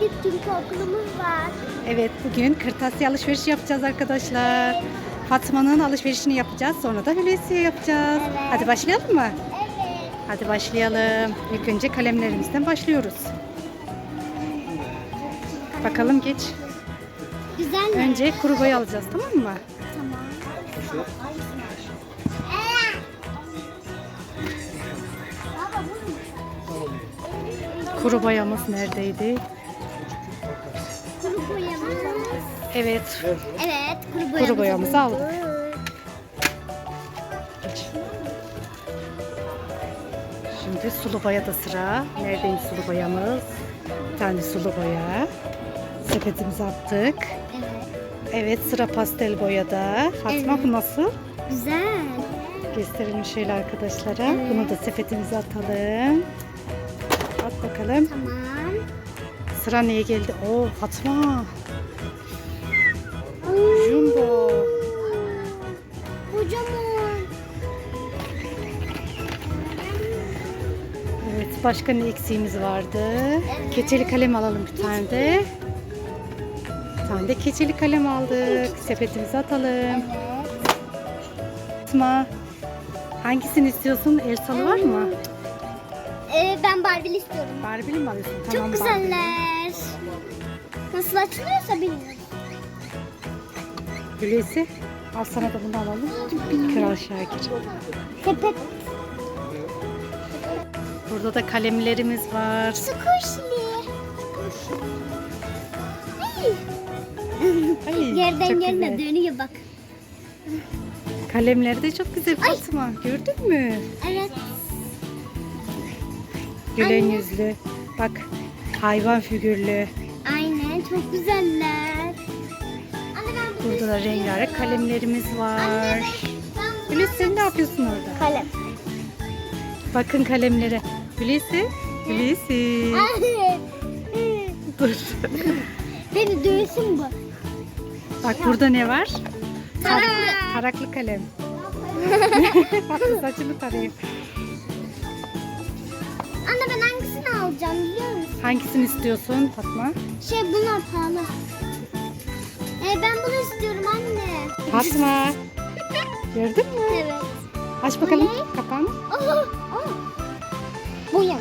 gidip çünkü okulumuz var. Evet bugün kırtasiye alışverişi yapacağız arkadaşlar. Fatma'nın alışverişini yapacağız. Sonra da Hulusi'ye yapacağız. Evet. Hadi başlayalım mı? Evet. Hadi başlayalım. İlk önce kalemlerimizden başlıyoruz. Bakalım geç. Güzel mi? Önce kuru boya alacağız tamam mı? Tamam. Kuru boyamız neredeydi? Evet. Evet, kuru boyamızı, boyamızı bulduk. aldık. Şimdi sulu boyada sıra. Neredeymiş sulu boyamız? Bir tane sulu boya. Sepetimize attık. Evet. Evet sıra pastel boyada. Fatma Evet. bu nasıl? Güzel. Gösterelim şöyle arkadaşlara. Evet. Bunu da sepetimize atalım. At bakalım. Tamam. Sıra neye geldi? Oo Fatma. Jumbo. Kocaman. Evet başka ne eksiğimiz vardı? Keçeli kalem alalım bir tane de. Bir tane de keçeli kalem aldık. Sepetimize atalım. Evet. Fatma. Hangisini istiyorsun? Elsa'lı var mı? Ee, ben Barbie'li istiyorum. Barbie'li mi alıyorsun? Çok Barbie'li. güzeller. Nasıl açılıyorsa bilmiyorum. Hulusi. Al sana da bunu alalım. Kral Şakir. Sepet. Burada da kalemlerimiz var. Squishly. Ay. Yerden çok güzel. dönüyor bak. Kalemleri de çok güzel Ay. Fatma. Gördün mü? Evet. Gülen Anne. yüzlü. Bak hayvan figürlü. Aynen çok güzeller. Burada da rengarenk kalemlerimiz var. Hulusi sen ne yapıyorsun orada? Kalem. Bakın kalemlere. Hulusi. Hulusi. Dur. Beni dövsün bu. Bak burada ne var? Taraklı. Taraklı kalem. Bak saçını tarayayım. Anne ben hangisini alacağım biliyor musun? Hangisini istiyorsun Fatma? Şey bunlar pahalı. Ee, ben. Fatma. Gördün mü? Evet. Aç bakalım Ne? kapağını. Aha, aa. Boyam.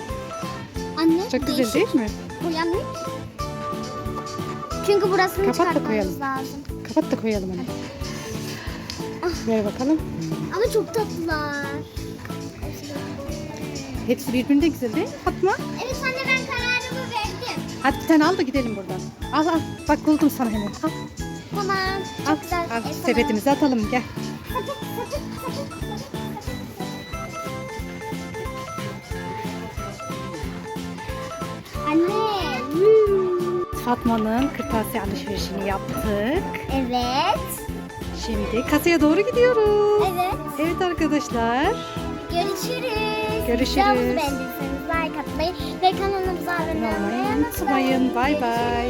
Anne. Çok güzel değişik. değil mi? Boyam ne? Çünkü burasını Kapat da çıkartmamız koyalım. lazım. Kapat da koyalım hani. Ver bakalım. Ama çok tatlılar. Hepsi birbirinden güzel değil mi Fatma? Evet anne ben kararımı verdim. Hadi bir tane al da gidelim buradan. Al al. Bak buldum sana hemen. Al. Tamam. Çok Al. güzel. al. Sepetimize atalım gel. Anne. hmm. Fatma'nın kırtasiye alışverişini yaptık. Evet. Şimdi kasaya doğru gidiyoruz. Evet. Evet arkadaşlar. Görüşürüz. Görüşürüz. Videomuzu beğendiyseniz like atmayı ve kanalımıza abone olmayı unutmayın. Bay bay.